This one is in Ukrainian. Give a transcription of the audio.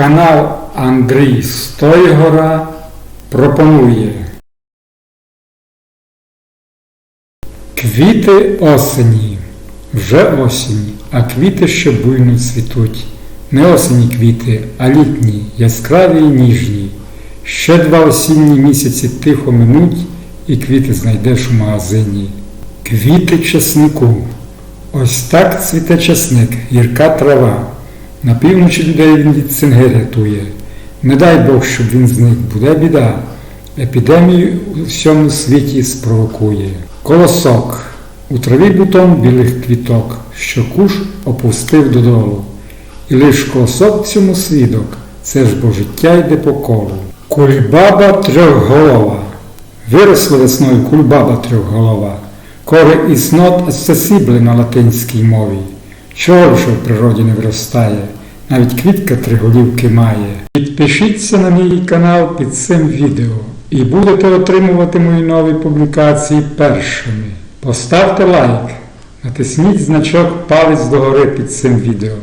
Канал Андрій Стойгора пропонує Квіти осені. Вже осінь, а квіти ще буйно цвітуть. Не осені квіти, а літні, яскраві і ніжні. Ще два осінні місяці тихо минуть, і квіти знайдеш у магазині. Квіти чеснику. Ось так цвіте чесник, гірка трава. На півночі людей він від цинги рятує. Не дай Бог, щоб він зник, буде біда. Епідемію у всьому світі спровокує. Колосок. У траві бутон білих квіток, що куш опустив додолу. І лиш колосок цьому свідок, це ж бо життя йде по колу. Кульбаба трьохголова. Виросла весною кульбаба трьохголова. Is not accessible на латинській мові. Чого ж в природі не виростає, навіть квітка три голівки має. Підпишіться на мій канал під цим відео і будете отримувати мої нові публікації першими. Поставте лайк, натисніть значок палець догори під цим відео.